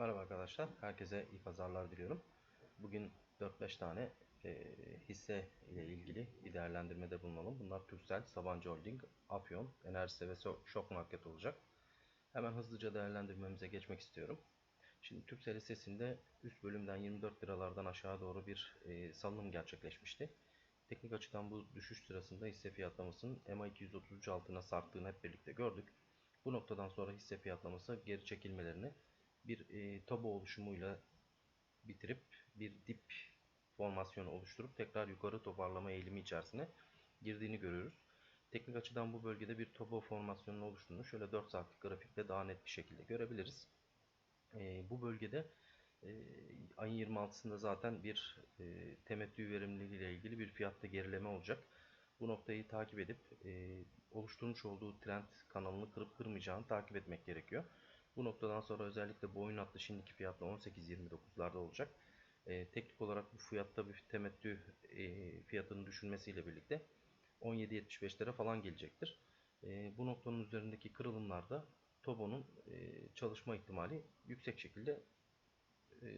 Merhaba arkadaşlar, herkese iyi pazarlar diliyorum. Bugün 4-5 tane e, hisse ile ilgili bir değerlendirmede bulunalım. Bunlar Turkcell, Sabancı Holding, Afyon, Enerjise ve Şok Market olacak. Hemen hızlıca değerlendirmemize geçmek istiyorum. Şimdi Turkcell hissesinde üst bölümden 24 liralardan aşağı doğru bir e, salınım gerçekleşmişti. Teknik açıdan bu düşüş sırasında hisse fiyatlamasının MA233 altına sarktığını hep birlikte gördük. Bu noktadan sonra hisse fiyatlaması geri çekilmelerini bir e, tabu oluşumuyla bitirip bir dip formasyonu oluşturup tekrar yukarı toparlama eğilimi içerisine girdiğini görüyoruz. Teknik açıdan bu bölgede bir tobo formasyonunun oluştuğunu şöyle 4 saatlik grafikte daha net bir şekilde görebiliriz. E, bu bölgede e, ayın 26'sında zaten bir e, temettü verimliliği ile ilgili bir fiyatta gerileme olacak. Bu noktayı takip edip e, oluşturmuş olduğu trend kanalını kırıp kırmayacağını takip etmek gerekiyor. Bu noktadan sonra özellikle boyun hattı şimdiki fiyatla 18.29'larda olacak. E, teknik olarak bu fiyatta bir temettü e, fiyatının düşünmesiyle birlikte 17.75'lere falan gelecektir. E, bu noktanın üzerindeki kırılımlarda Tobo'nun e, çalışma ihtimali yüksek şekilde e,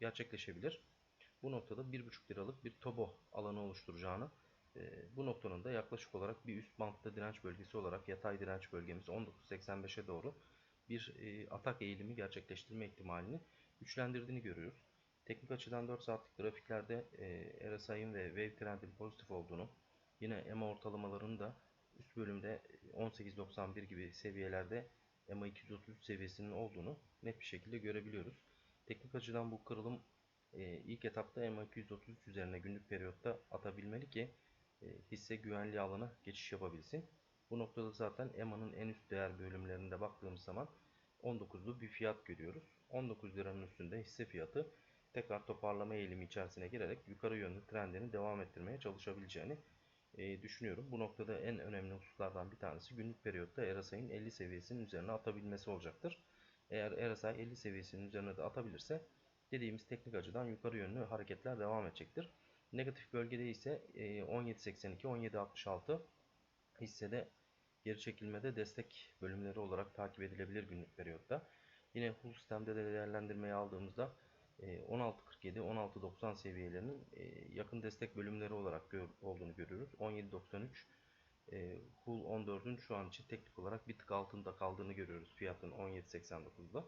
gerçekleşebilir. Bu noktada 1.5 liralık bir Tobo alanı oluşturacağını e, bu noktanın da yaklaşık olarak bir üst bantta direnç bölgesi olarak yatay direnç bölgemiz 19.85'e doğru bir e, atak eğilimi gerçekleştirme ihtimalini güçlendirdiğini görüyoruz. Teknik açıdan 4 saatlik grafiklerde e, RSI'ın ve Wave Trend'in pozitif olduğunu, yine EMA ortalamalarının da üst bölümde 18.91 gibi seviyelerde EMA 233 seviyesinin olduğunu net bir şekilde görebiliyoruz. Teknik açıdan bu kırılım e, ilk etapta EMA 233 üzerine günlük periyotta atabilmeli ki e, hisse güvenli alana geçiş yapabilsin. Bu noktada zaten EMA'nın en üst değer bölümlerinde baktığımız zaman 19'lu bir fiyat görüyoruz. 19 liranın üstünde hisse fiyatı tekrar toparlama eğilimi içerisine girerek yukarı yönlü trendini devam ettirmeye çalışabileceğini e, düşünüyorum. Bu noktada en önemli hususlardan bir tanesi günlük periyotta RSI'nin 50 seviyesinin üzerine atabilmesi olacaktır. Eğer RSI 50 seviyesinin üzerine de atabilirse dediğimiz teknik açıdan yukarı yönlü hareketler devam edecektir. Negatif bölgede ise 17.82-17.66 hissede geri çekilmede destek bölümleri olarak takip edilebilir günlük periyotta. Yine full sistemde de değerlendirmeyi aldığımızda 16.47-16.90 e, seviyelerinin e, yakın destek bölümleri olarak olduğunu görüyoruz. 17.93 e, Hull 14'ün şu an için teknik olarak bir tık altında kaldığını görüyoruz fiyatın 17.89'da.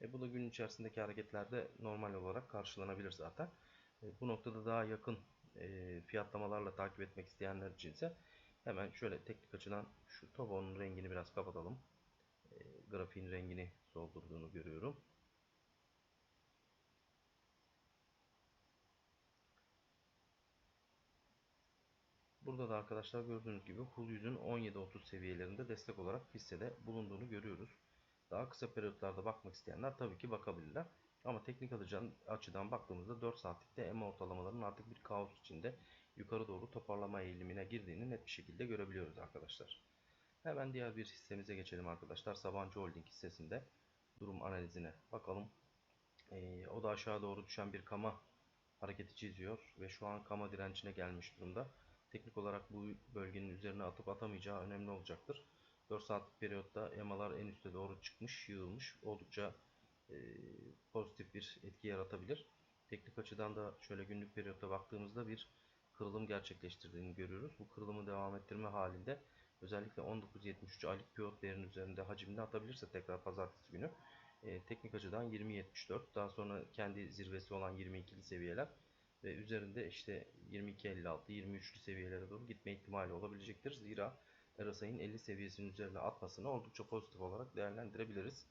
E, bu da gün içerisindeki hareketlerde normal olarak karşılanabilir zaten. E, bu noktada daha yakın e, fiyatlamalarla takip etmek isteyenler için ise hemen şöyle teknik açıdan şu tabonun rengini biraz kapatalım. E, grafiğin rengini soldurduğunu görüyorum. Burada da arkadaşlar gördüğünüz gibi Hull 100'ün 17.30 seviyelerinde destek olarak hissede bulunduğunu görüyoruz. Daha kısa periyotlarda bakmak isteyenler tabii ki bakabilirler. Ama teknik açıdan baktığımızda 4 saatlikte EMA ortalamalarının artık bir kaos içinde yukarı doğru toparlama eğilimine girdiğini net bir şekilde görebiliyoruz arkadaşlar. Hemen diğer bir hissemize geçelim arkadaşlar. Sabancı Holding hissesinde durum analizine bakalım. Ee, o da aşağı doğru düşen bir kama hareketi çiziyor ve şu an kama direncine gelmiş durumda. Teknik olarak bu bölgenin üzerine atıp atamayacağı önemli olacaktır. 4 saatlik periyotta EMA'lar en üste doğru çıkmış, yığılmış. Oldukça e, pozitif bir etki yaratabilir. Teknik açıdan da şöyle günlük periyotta baktığımızda bir kırılım gerçekleştirdiğini görüyoruz. Bu kırılımı devam ettirme halinde özellikle 19.73 aylık pivot değerinin üzerinde hacimde atabilirse tekrar pazartesi günü e, teknik açıdan 20.74 daha sonra kendi zirvesi olan 22'li seviyeler ve üzerinde işte 22.56 23'lü seviyelere doğru gitme ihtimali olabilecektir. Zira RSI'nin 50 seviyesinin üzerine atmasını oldukça pozitif olarak değerlendirebiliriz.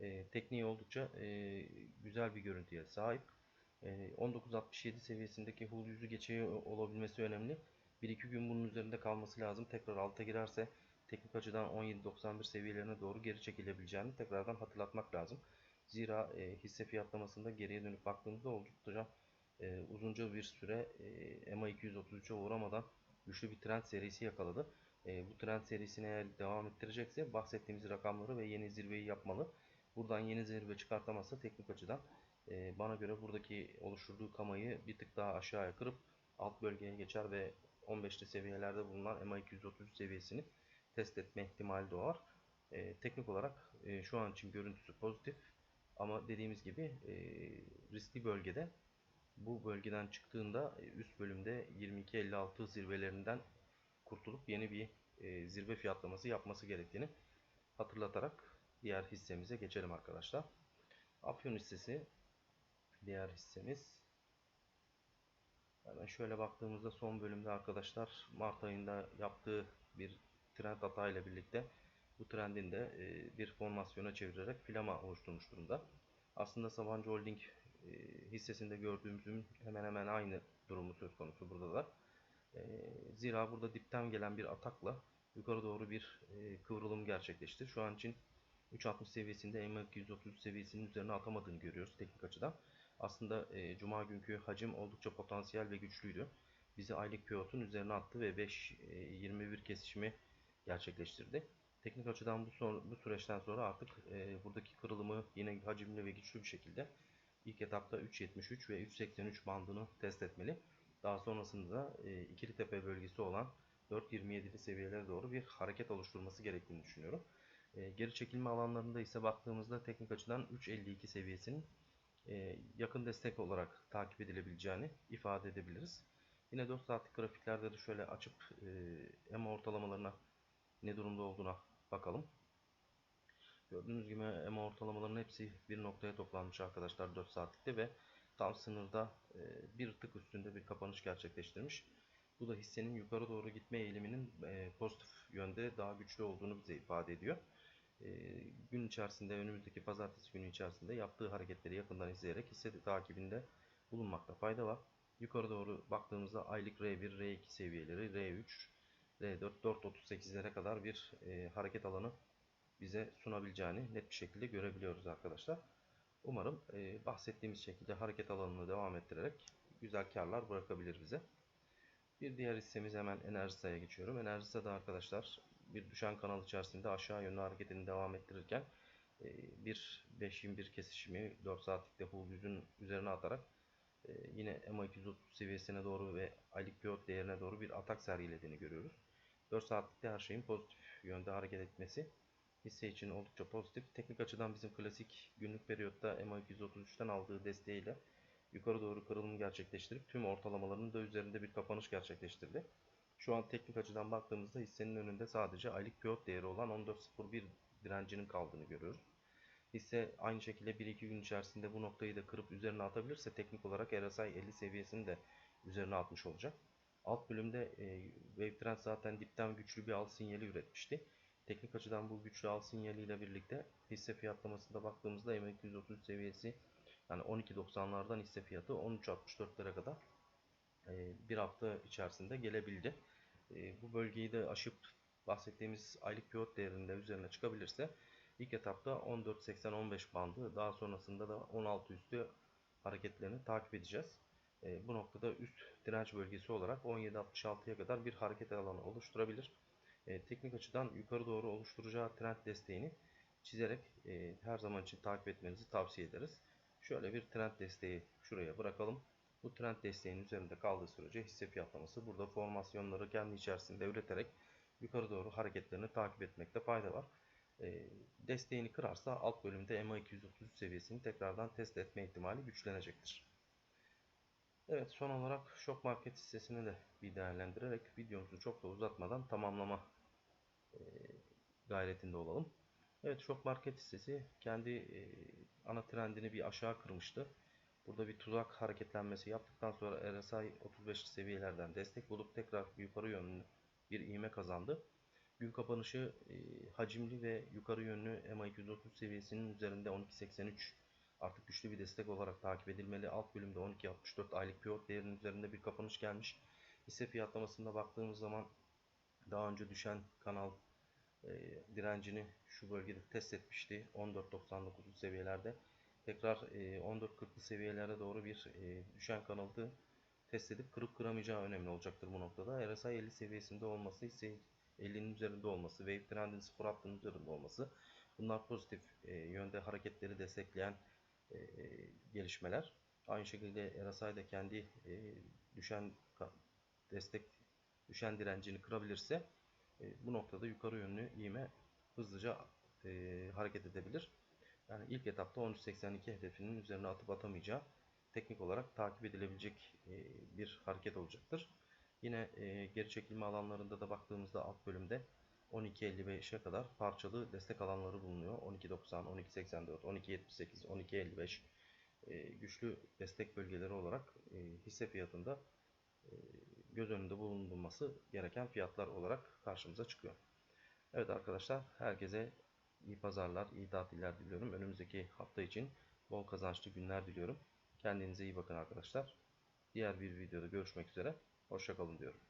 E, tekniği oldukça e, güzel bir görüntüye sahip. E, 19.67 seviyesindeki hull yüzü geçeği olabilmesi önemli. 1-2 gün bunun üzerinde kalması lazım. Tekrar alta girerse teknik açıdan 17.91 seviyelerine doğru geri çekilebileceğini tekrardan hatırlatmak lazım. Zira e, hisse fiyatlamasında geriye dönüp baktığımızda oldukça e, uzunca bir süre e, EMA 233'e uğramadan güçlü bir trend serisi yakaladı. E, bu trend serisine eğer devam ettirecekse bahsettiğimiz rakamları ve yeni zirveyi yapmalı. Buradan yeni zirve çıkartamazsa teknik açıdan e, bana göre buradaki oluşturduğu kamayı bir tık daha aşağıya kırıp alt bölgeye geçer ve 15'li seviyelerde bulunan EMA 233 seviyesini test etme ihtimali doğar. E, teknik olarak e, şu an için görüntüsü pozitif. Ama dediğimiz gibi e, riskli bölgede bu bölgeden çıktığında e, üst bölümde 22.56 zirvelerinden kurtulup yeni bir e, zirve fiyatlaması yapması gerektiğini hatırlatarak diğer hissemize geçelim arkadaşlar. Afyon hissesi diğer hissemiz. Hemen şöyle baktığımızda son bölümde arkadaşlar Mart ayında yaptığı bir trend hatayla birlikte bu trendin de e, bir formasyona çevirerek filama oluşturmuş durumda. Aslında Sabancı Holding e, hissesinde gördüğümüzün hemen hemen aynı durumu söz konusu burada da. E, zira burada dipten gelen bir atakla yukarı doğru bir kıvrılım gerçekleşti. Şu an için 3.60 seviyesinde MA233 seviyesinin üzerine atamadığını görüyoruz teknik açıdan. Aslında e, Cuma günkü hacim oldukça potansiyel ve güçlüydü. Bizi aylık pivotun üzerine attı ve 5-21 kesişimi gerçekleştirdi. Teknik açıdan bu, son, bu süreçten sonra artık e, buradaki kırılımı yine hacimli ve güçlü bir şekilde ilk etapta 3.73 ve 3.83 bandını test etmeli. Daha sonrasında e, ikili tepe bölgesi olan 4.27'li seviyelere doğru bir hareket oluşturması gerektiğini düşünüyorum. E, geri çekilme alanlarında ise baktığımızda teknik açıdan 3.52 seviyesinin e, yakın destek olarak takip edilebileceğini ifade edebiliriz. Yine 4 saatlik grafiklerde de şöyle açıp e, ortalamalarına ne durumda olduğuna bakalım. Gördüğünüz gibi EMA ortalamalarının hepsi bir noktaya toplanmış arkadaşlar 4 saatlikte ve tam sınırda e, bir tık üstünde bir kapanış gerçekleştirmiş. Bu da hissenin yukarı doğru gitme eğiliminin e, pozitif yönde daha güçlü olduğunu bize ifade ediyor. E, gün içerisinde önümüzdeki pazartesi günü içerisinde yaptığı hareketleri yakından izleyerek hisse takibinde bulunmakta fayda var. Yukarı doğru baktığımızda aylık R1, R2 seviyeleri, R3, R4, 4.38'lere kadar bir e, hareket alanı bize sunabileceğini net bir şekilde görebiliyoruz arkadaşlar. Umarım e, bahsettiğimiz şekilde hareket alanını devam ettirerek güzel karlar bırakabilir bize. Bir diğer hissemiz hemen Enerjisa'ya geçiyorum. Enerjisa'da arkadaşlar bir düşen kanal içerisinde aşağı yönlü hareketini devam ettirirken e, bir 5.21 kesişimi 4 saatlikte Hull 100'ün üzerine atarak e, yine MA230 seviyesine doğru ve aylık pivot değerine doğru bir atak sergilediğini görüyoruz. 4 saatlikte her şeyin pozitif yönde hareket etmesi hisse için oldukça pozitif. Teknik açıdan bizim klasik günlük periyotta MA233'ten aldığı desteğiyle yukarı doğru kırılım gerçekleştirip tüm ortalamalarının da üzerinde bir kapanış gerçekleştirdi. Şu an teknik açıdan baktığımızda hissenin önünde sadece aylık pivot değeri olan 14.01 direncinin kaldığını görüyoruz. Hisse aynı şekilde 1-2 gün içerisinde bu noktayı da kırıp üzerine atabilirse teknik olarak RSI 50 seviyesini de üzerine atmış olacak. Alt bölümde e, Wave Trend zaten dipten güçlü bir al sinyali üretmişti. Teknik açıdan bu güçlü al sinyaliyle birlikte hisse fiyatlamasında baktığımızda M230 seviyesi yani 12.90'lardan hisse fiyatı 13.64'lere kadar bir hafta içerisinde gelebildi. E, bu bölgeyi de aşıp bahsettiğimiz aylık pivot değerinde üzerine çıkabilirse ilk etapta 14.80-15 bandı daha sonrasında da 16 üstü hareketlerini takip edeceğiz. E, bu noktada üst direnç bölgesi olarak 17.66'ya kadar bir hareket alanı oluşturabilir. Teknik açıdan yukarı doğru oluşturacağı trend desteğini çizerek her zaman için takip etmenizi tavsiye ederiz. Şöyle bir trend desteği şuraya bırakalım. Bu trend desteğinin üzerinde kaldığı sürece hisse fiyatlaması burada formasyonları kendi içerisinde üreterek yukarı doğru hareketlerini takip etmekte fayda var. E, desteğini kırarsa alt bölümde MA233 seviyesini tekrardan test etme ihtimali güçlenecektir. Evet son olarak şok market hissesini de bir değerlendirerek videomuzu çok da uzatmadan tamamlama e, gayretinde olalım. Evet şok market hissesi kendi e, ana trendini bir aşağı kırmıştı. Burada bir tuzak hareketlenmesi yaptıktan sonra RSI 35 seviyelerden destek bulup tekrar yukarı yönlü bir iğme kazandı. Gün kapanışı e, hacimli ve yukarı yönlü MA230 seviyesinin üzerinde 12.83 artık güçlü bir destek olarak takip edilmeli. Alt bölümde 12.64 aylık pivot değerinin üzerinde bir kapanış gelmiş. Hisse fiyatlamasında baktığımız zaman daha önce düşen kanal e, direncini şu bölgede test etmişti. 14.99 seviyelerde tekrar e, 14.40'lı seviyelere doğru bir e, düşen kanalı test edip kırıp kıramayacağı önemli olacaktır bu noktada. RSI 50 seviyesinde olması, ise 50'nin üzerinde olması, wave trendin 0 hattının üzerinde olması bunlar pozitif e, yönde hareketleri destekleyen e, gelişmeler. Aynı şekilde RSI de kendi e, düşen destek düşen direncini kırabilirse e, bu noktada yukarı yönlü iğme hızlıca e, hareket edebilir. Yani ilk etapta 13.82 hedefinin üzerine atıp atamayacağı teknik olarak takip edilebilecek e, bir hareket olacaktır. Yine e, geri çekilme alanlarında da baktığımızda alt bölümde 12.55'e kadar parçalı destek alanları bulunuyor. 12.90, 12.84, 12.78, 12.55 e, güçlü destek bölgeleri olarak e, hisse fiyatında göz önünde bulundurulması gereken fiyatlar olarak karşımıza çıkıyor. Evet arkadaşlar herkese iyi pazarlar, iyi tatiller diliyorum. Önümüzdeki hafta için bol kazançlı günler diliyorum. Kendinize iyi bakın arkadaşlar. Diğer bir videoda görüşmek üzere. Hoşçakalın diyorum.